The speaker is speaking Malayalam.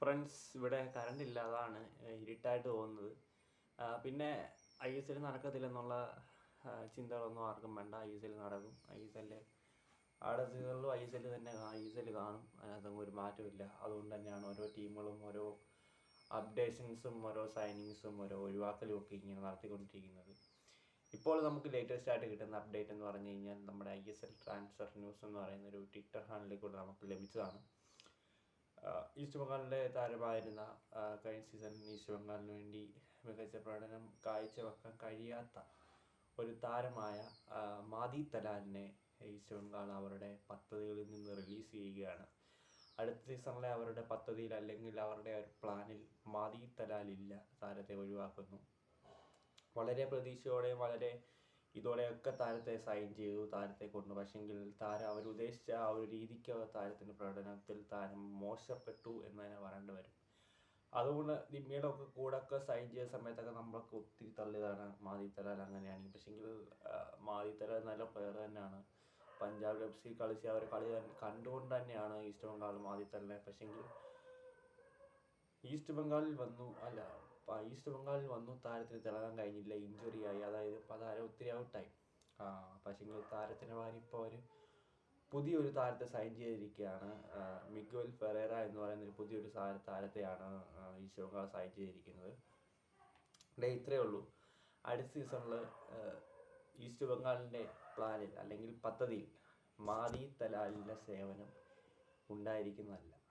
ഫ്രണ്ട്സ് ഇവിടെ കറണ്ട് ഇല്ല അതാണ് ഇരുട്ടായിട്ട് തോന്നുന്നത് പിന്നെ ഐ എസ് എൽ നടക്കത്തില്ലെന്നുള്ള ചിന്തകളൊന്നും ആർക്കും വേണ്ട. ഐ എസ് എൽ നടക്കും. ഐ എസ് എല്ലിൽ ആടെ സീസണിലും ഐ എസ് എൽ തന്നെ ഐ എസ് എൽ കാണും. അതിനകത്തൊന്നും ഒരു മാറ്റമില്ല അതുകൊണ്ട് തന്നെയാണ് ഓരോ ടീമുകളും ഓരോ അപ്ഡേഷൻസും ഓരോ സൈനിങ്സും ഓരോ ഒഴിവാക്കലും ഒക്കെ ഇങ്ങനെ നടത്തിക്കൊണ്ടിരിക്കുന്നത്. ഇപ്പോൾ നമുക്ക് ലേറ്റസ്റ്റ് ആയിട്ട് കിട്ടുന്ന അപ്ഡേറ്റ് എന്ന് പറഞ്ഞു കഴിഞ്ഞാൽ നമ്മുടെ I S L transfer news എന്ന് പറയുന്ന ഒരു ട്വിറ്റർ ഹാൻഡിൽ കൂടെ നമുക്ക് ലഭിച്ചതാണ്. ഈസ്റ്റ് ബംഗാളിലെ താരമായിരുന്ന കഴിഞ്ഞ സീസൺ ഈസ്റ്റ് ബംഗാളിന് വേണ്ടി മികച്ച പ്രകടനം കാഴ്ചവെക്കാൻ കഴിയാത്ത ഒരു താരമായ മാദി തലാലിനെ ഈസ്റ്റ് ബംഗാൾ അവരുടെ പദ്ധതികളിൽ നിന്ന് റിലീസ് ചെയ്യുകയാണ്. അടുത്ത സീസണിലെ അവരുടെ പദ്ധതിയിൽ അല്ലെങ്കിൽ അവരുടെ ഒരു പ്ലാനിൽ മാദി തലാലില്ല താരത്തെ ഒഴിവാക്കുന്നു. വളരെ പ്രതീക്ഷയോടെയും വളരെ ഇതോടെയൊക്കെ താരത്തെ സൈൻ ചെയ്തു താരത്തെ കൊണ്ട് പക്ഷെങ്കിൽ താരം അവർ ഉദ്ദേശിച്ച ആ ഒരു രീതിക്ക് താരത്തിന്റെ പ്രകടനത്തിൽ താരം മോശപ്പെട്ടു എന്ന് തന്നെ പറയേണ്ടി വരും. അതുകൊണ്ട് ദിമ്മിയുടെ ഒക്കെ കൂടെ ഒക്കെ സൈൻ ചെയ്ത സമയത്തൊക്കെ നമ്മളൊക്കെ ഒത്തിരി തള്ളിയതാണ് മാദി തലാൽ അങ്ങനെയാണെങ്കിൽ. പക്ഷെങ്കിൽ മാദി തലാൽ നല്ല പ്ലെയർ തന്നെയാണ്. പഞ്ചാബ് എഫ് സി കളിച്ച് അവർ കളി കണ്ടുകൊണ്ട് തന്നെയാണ് ഈസ്റ്റ് ബംഗാൾ മാദി തലിനെ പക്ഷെങ്കിൽ ഈസ്റ്റ് ബംഗാളിൽ വന്നു. അല്ല ഈസ്റ്റ് ബംഗാളിൽ വന്നു താരത്തിന് തിളങ്ങാൻ കഴിഞ്ഞില്ല ഇഞ്ചുറി ആയി. അതായത് ഇപ്പോൾ താരം ഒത്തിരി ഔട്ടായി ആ പക്ഷെങ്കിൽ താരത്തിന് വാരി ഇപ്പോൾ അവർ പുതിയൊരു താരത്തെ സൈൻ ചെയ്തിരിക്കുകയാണ്. മിഗുവൽ ഫെറേറ എന്ന് പറയുന്ന ഒരു പുതിയൊരു താര- താരത്തെയാണ് ഈസ്റ്റ് ബംഗാൾ സൈൻ ചെയ്തിരിക്കുന്നത്. ഡേ ഇത്രയേ ഉള്ളൂ. അടുത്ത സീസണിൽ ഈസ്റ്റ് ബംഗാളിന്റെ പ്ലാനിൽ അല്ലെങ്കിൽ പദ്ധതിയിൽ മാദി തലാലിന്റെ സേവനം ഉണ്ടായിരിക്കുന്നതല്ല.